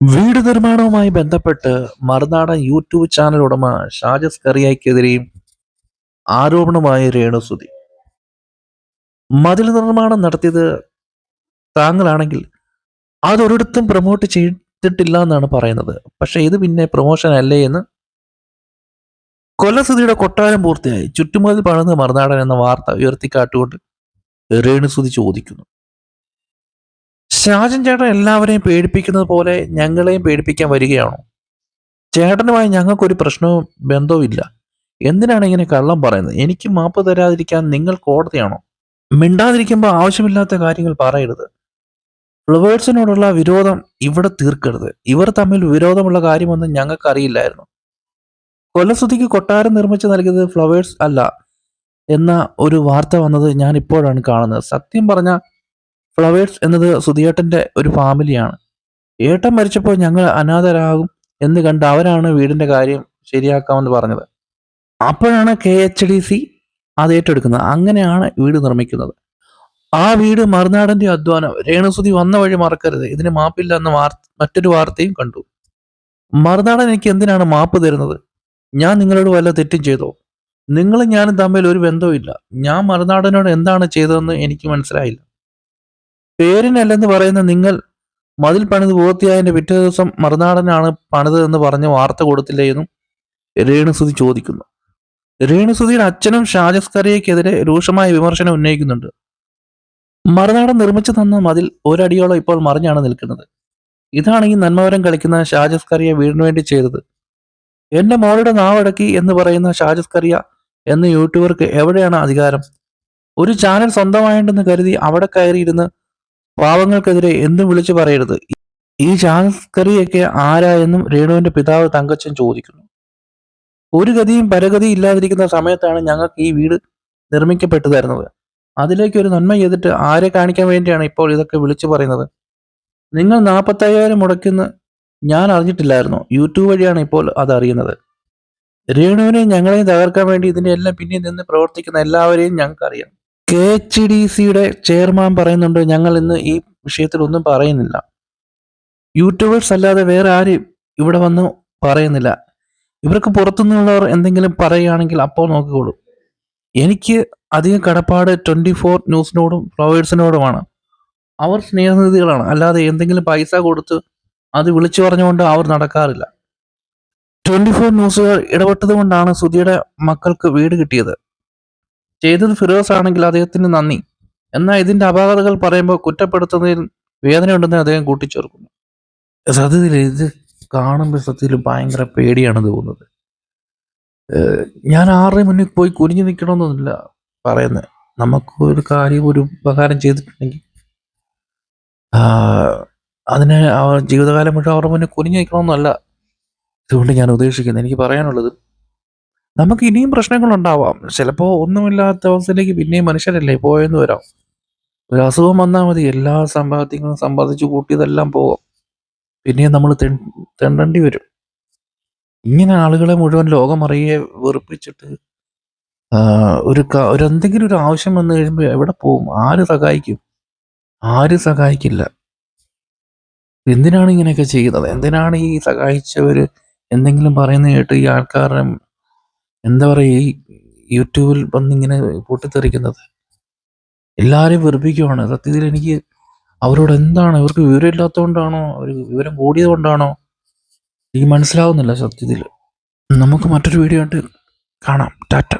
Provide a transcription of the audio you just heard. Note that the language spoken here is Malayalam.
വീട് നിർമ്മാണവുമായി ബന്ധപ്പെട്ട് മറുനാടൻ യൂട്യൂബ് ചാനൽ ഉടമ ഷാജസ് കറിയായ്ക്കെതിരെയും ആരോപണമായ രേണുസുതി മതിൽ നിർമ്മാണം നടത്തിയത് താങ്കളാണെങ്കിൽ അതൊരിടത്തും പ്രൊമോട്ട് ചെയ്തിട്ടില്ല എന്നാണ് പറയുന്നത്. പക്ഷെ ഇത് പിന്നെ പ്രൊമോഷൻ അല്ലേ എന്ന്? കൊല്ലസുതിയുടെ കൊട്ടാരം പൂർത്തിയായി. ചുറ്റുമതിൽ പണിത് മറുനാടൻ എന്ന വാർത്ത ഉയർത്തിക്കാട്ടുകൊണ്ട് രേണുസുതി ചോദിക്കുന്നു. ഷാജൻ ചേട്ടൻ എല്ലാവരെയും പേടിപ്പിക്കുന്നത് പോലെ ഞങ്ങളെയും പേടിപ്പിക്കാൻ വരികയാണോ? ചേട്ടനുമായി ഞങ്ങൾക്കൊരു പ്രശ്നവും ബന്ധവും ഇല്ല. എന്തിനാണ് ഇങ്ങനെ കള്ളം പറയുന്നത്? എനിക്ക് മാപ്പ് തരാതിരിക്കാൻ നിങ്ങൾ കോടതിയാണോ? മിണ്ടാതിരിക്കുമ്പോൾ ആവശ്യമില്ലാത്ത കാര്യങ്ങൾ പറയരുത്. ഫ്ലവേഴ്സിനോടുള്ള വിരോധം ഇവിടെ തീർക്കരുത്. ഇവർ തമ്മിൽ വിരോധമുള്ള കാര്യമൊന്നും ഞങ്ങൾക്ക് അറിയില്ലായിരുന്നു കൊട്ടാരം നിർമ്മിച്ച് നൽകിയത് ഫ്ലവേഴ്സ് അല്ല എന്ന ഒരു വാർത്ത വന്നത് ഞാൻ ഇപ്പോഴാണ് കാണുന്നത്. സത്യം പറഞ്ഞ ഫ്ലവേഴ്സ് എന്നത് സുധിയേട്ടന്റെ ഒരു ഫാമിലിയാണ്. ഏട്ടൻ മരിച്ചപ്പോൾ ഞങ്ങൾ അനാഥരാകും എന്ന് കണ്ട് അവരാണ് വീടിന്റെ കാര്യം ശരിയാക്കാമെന്ന് പറഞ്ഞത്. അപ്പോഴാണ് കെ എച്ച് ഡി സി അത് ഏറ്റെടുക്കുന്നത്. അങ്ങനെയാണ് വീട് നിർമ്മിക്കുന്നത്. ആ വീട് മറുനാടന്റെ അധ്വാനം. രേണുസുതി വന്ന വഴി മറക്കരുത്. ഇതിന് മാപ്പില്ല എന്ന വാർ മറ്റൊരു വാർത്തയും കണ്ടു. മറുനാടൻ എനിക്ക് എന്തിനാണ് മാപ്പ് തരുന്നത്? ഞാൻ നിങ്ങളോട് വല്ല തെറ്റും ചെയ്തോ? നിങ്ങളും ഞാനും തമ്മിൽ ഒരു ബന്ധവുമില്ല. ഞാൻ മറുനാടനോട് എന്താണ് ചെയ്തതെന്ന് എനിക്ക് മനസ്സിലായില്ല. പേരിനല്ലെന്ന് പറയുന്ന നിങ്ങൾ മതിൽ പണിത് പൂർത്തിയായതിന്റെ പിറ്റേ ദിവസം മറുനാടനാണ് പണിത് എന്ന് പറഞ്ഞ് വാർത്ത കൊടുത്തില്ലേ എന്നും രേണുസുതി ചോദിക്കുന്നു. രേണുസുതിയുടെ അച്ഛനും ഷാജസ്കറിയക്കെതിരെ രൂക്ഷമായ വിമർശനം ഉന്നയിക്കുന്നുണ്ട്. മറുനാടൻ നിർമ്മിച്ചു തന്ന മതിൽ ഒരടിയോളം ഇപ്പോൾ മറിഞ്ഞാണ് നിൽക്കുന്നത്. ഇതാണ് ഈ നന്മവരം കളിക്കുന്ന ഷാജസ്കറിയ വീടിനു വേണ്ടി ചെയ്തത്. എന്റെ മോളുടെ നാവടക്കി എന്ന് പറയുന്ന ഷാജസ്കറിയ എന്ന യൂട്യൂബർക്ക് എവിടെയാണ് അധികാരം? ഒരു ചാനൽ സ്വന്തമായിട്ടെന്ന് കരുതി അവിടെ കയറിയിരുന്ന് പാവങ്ങൾക്കെതിരെ എന്തും വിളിച്ചു പറയരുത്. ഈ ചാൻസ്കറിയൊക്കെ ആരാ എന്നും രേണുവിന്റെ പിതാവ് തങ്കച്ചൻ ചോദിക്കുന്നു. ഒരു ഗതിയും പരഗതിയും ഇല്ലാതിരിക്കുന്ന സമയത്താണ് ഞങ്ങൾക്ക് ഈ വീട് നിർമ്മിക്കപ്പെട്ടു തരുന്നത് അതിലേക്ക് ഒരു നന്മ ചെയ്തിട്ട് ആരെ കാണിക്കാൻ വേണ്ടിയാണ് ഇപ്പോൾ ഇതൊക്കെ വിളിച്ചു പറയുന്നത്? നിങ്ങൾ നാൽപ്പത്തയ്യായിരം മുടക്കുന്ന ഞാൻ അറിഞ്ഞിട്ടില്ലായിരുന്നു. യൂട്യൂബ് വഴിയാണ് ഇപ്പോൾ അത് അറിയുന്നത്. രേണുവിനെയും ഞങ്ങളെയും തകർക്കാൻ വേണ്ടി ഇതിന്റെ എല്ലാം പിന്നിൽ നിന്ന് പ്രവർത്തിക്കുന്ന എല്ലാവരെയും ഞങ്ങൾക്കറിയാം. കെ എച്ച് ഡി സിയുടെ ചെയർമാൻ പറയുന്നുണ്ട് ഞങ്ങൾ ഇന്ന് ഈ വിഷയത്തിൽ ഒന്നും പറയുന്നില്ല. യൂട്യൂബേഴ്സ് അല്ലാതെ വേറെ ആരും ഇവിടെ വന്ന് പറയുന്നില്ല. ഇവർക്ക് പുറത്തുനിന്നുള്ളവർ എന്തെങ്കിലും പറയുകയാണെങ്കിൽ അപ്പോൾ നോക്കിക്കോളൂ. എനിക്ക് അധികം കടപ്പാട് ട്വന്റി ഫോർ ന്യൂസിനോടും ഫ്ലവേഴ്സിനോടുമാണ് അവർ സ്നേഹനിധികളാണ്. അല്ലാതെ എന്തെങ്കിലും പൈസ കൊടുത്ത് അത് വിളിച്ചു പറഞ്ഞുകൊണ്ട് അവർ നടക്കാറില്ല. ട്വന്റി ഫോർ ന്യൂസുകാർ ഇടപെട്ടത് കൊണ്ടാണ് സുധിയുടെ മക്കൾക്ക് വീട് കിട്ടിയത്. ചെയ്തത് ഫിറോസ് ആണെങ്കിൽ അദ്ദേഹത്തിന് നന്ദി. എന്നാൽ ഇതിന്റെ അപാകതകൾ പറയുമ്പോൾ കുറ്റപ്പെടുത്തുന്നതിൽ വേദനയുണ്ടെന്ന് അദ്ദേഹം കൂട്ടിച്ചേർക്കുന്നു. സത്യത്തിൽ ഇത് കാണുമ്പോൾ സത്യത്തിൽ ഭയങ്കര പേടിയാണ് തോന്നുന്നത്. ഞാൻ ആരുടെ മുന്നിൽ പോയി കുനിഞ്ഞു നിൽക്കണമെന്നൊന്നുമില്ല പറയുന്നത്. നമുക്ക് ഒരു കാര്യം ഒരു ഉപകാരം ചെയ്തിട്ടുണ്ടെങ്കിൽ അതിന് ജീവിതകാലം മുഴുവൻ അവരുടെ മുന്നിൽ കുനിഞ്ഞു നിൽക്കണമെന്നല്ല ഇതുകൊണ്ട് ഞാൻ ഉദ്ദേശിക്കുന്നത്. എനിക്ക് പറയാനുള്ളത് നമുക്ക് ഇനിയും പ്രശ്നങ്ങളുണ്ടാവാം. ചിലപ്പോൾ ഒന്നുമില്ലാത്ത അവസ്ഥയിലേക്ക് പിന്നെയും മനുഷ്യരല്ലേ പോയെന്ന് വരാം. ഒരു അസുഖം വന്നാൽ മതി. എല്ലാ സമ്പാദ്യങ്ങളും സമ്പാദിച്ചു കൂട്ടിയതെല്ലാം പോകും പിന്നെയും നമ്മൾ തെണ്ടേണ്ടി വരും. ഇങ്ങനെ ആളുകളെ മുഴുവൻ ലോകം അറിയെ വെറുപ്പിച്ചിട്ട് ഒരു ഒരു എന്തെങ്കിലും ഒരു ആവശ്യം വന്നു കഴിയുമ്പോൾ എവിടെ പോകും ആര് സഹായിക്കും? ആര് സഹായിക്കില്ല? എന്തിനാണ് ഇങ്ങനെയൊക്കെ ചെയ്യുന്നത്? എന്തിനാണ് ഈ സഹായിച്ചവര് എന്തെങ്കിലും പറയുന്നത് കേട്ട് ഈ ആൾക്കാരുടെ എന്താ പറയുക ഈ യൂട്യൂബിൽ വന്നിങ്ങനെ പൊട്ടിത്തെറിക്കുന്നത്. എല്ലാവരെയും വെറുപ്പിക്കുവാണ്. സത്യത്തിൽ എനിക്ക് അവരോട് എന്താണ്? ഇവർക്ക് വിവരം ഇല്ലാത്തതുകൊണ്ടാണോ അവർ വിവരം കൂടിയത് കൊണ്ടാണോ എനിക്ക് മനസ്സിലാവുന്നില്ല സത്യത്തിൽ. നമുക്ക് മറ്റൊരു വീഡിയോ ആയിട്ട് കാണാം. ടാറ്റ.